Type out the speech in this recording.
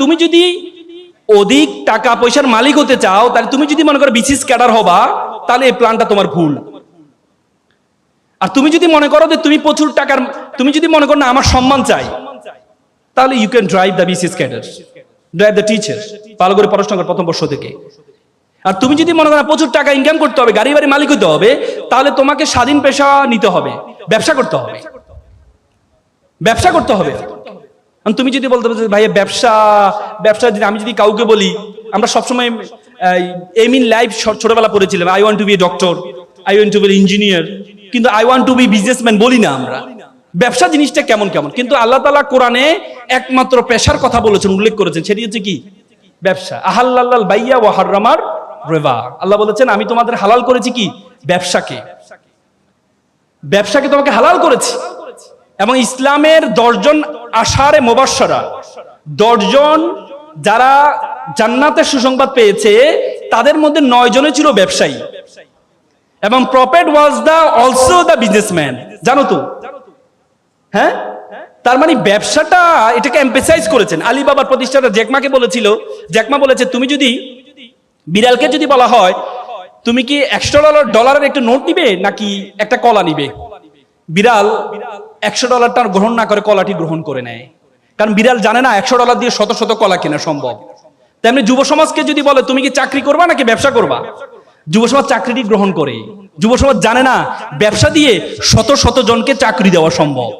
তুমি যদি অধিক টাকা পয়সার মালিক হতে চাও, তাহলে তুমি যদি মনে করো বিসিস ক্যাডার হবা, তাহলে এই প্ল্যানটা তোমার ভুল। আর তুমি যদি মনে করো যে তুমি প্রচুর টাকার, তুমি যদি মনে করো না, আমার সম্মান চাই, তাহলে you can drive the BCS cadre drive the teacher ভালো করে পড়াশোনা প্রথম বর্ষ থেকে। আর তুমি যদি মনে করো প্রচুর টাকা ইনকাম করতে হবে, গাড়ি বাড়ি মালিক হতে হবে, তাহলে তোমাকে স্বাধীন পেশা নিতে হবে, ব্যবসা করতে হবে। ব্যবসা করতে হবে। তুমি যদি বলতে পারো ভাইয়া ব্যবসা ব্যবসা যদি আমি যদি কাউকে বলি, আমরা সবসময় এম ইন লাইফ ছোটবেলা পড়েছিলাম। I want to be doctor I want to be engineer কিন্তু I want to be businessman বলি না আমরা। ব্যবসা জিনিসটা কেমন কেমন? কিন্তু আল্লাহ তালা কোরআনে একমাত্র পেশার কথা বলেছেন, উল্লেখ করেছেন, সেটি হচ্ছে কি? ব্যবসা। আহাল্লাল বাইয়া ও হার্রামার রেবা। আল্লাহ বলেছেন, আমি তোমাদের হালাল করেছি কি? ব্যবসাকে। ব্যবসাকে তোমাকে হালাল করেছি। এবং ইসলামের দশজন আষাঢ়ে মোবাসরা দশজন যারা জান্নাতের সুসংবাদ পেয়েছে, তাদের মধ্যে নয় জনে ছিল ব্যবসায়ী। এবং prophet was the also the businessman. জানো তো? হ্যাঁ? তার মানে ব্যবসাটা এটাকে এম্পেসাইজ করেছেন। আলিবাবার প্রতিষ্ঠাতা জ্যাকমাকে বলেছিল, জ্যাকমা বলেছে, তুমি যদি বিড়ালকে যদি বলা হয়, তুমি কি একশো ডলার, ডলারের একটা নোট নিবে নাকি একটা কলা নিবে? বিড়াল একশো ডলারটা গ্রহণ না করে কলাটি গ্রহণ করে নেয়। কারণ বিড়াল জানে না একশো ডলার দিয়ে শত শত কলা কেনা সম্ভব। তেমনি যুব সমাজকে যদি বলে, তুমি কি চাকরি করবা নাকি ব্যবসা করবা? যুব সমাজ চাকরিটি গ্রহণ করে। যুব সমাজ জানে না ব্যবসা দিয়ে শত শত জনকে চাকরি দেওয়া সম্ভব।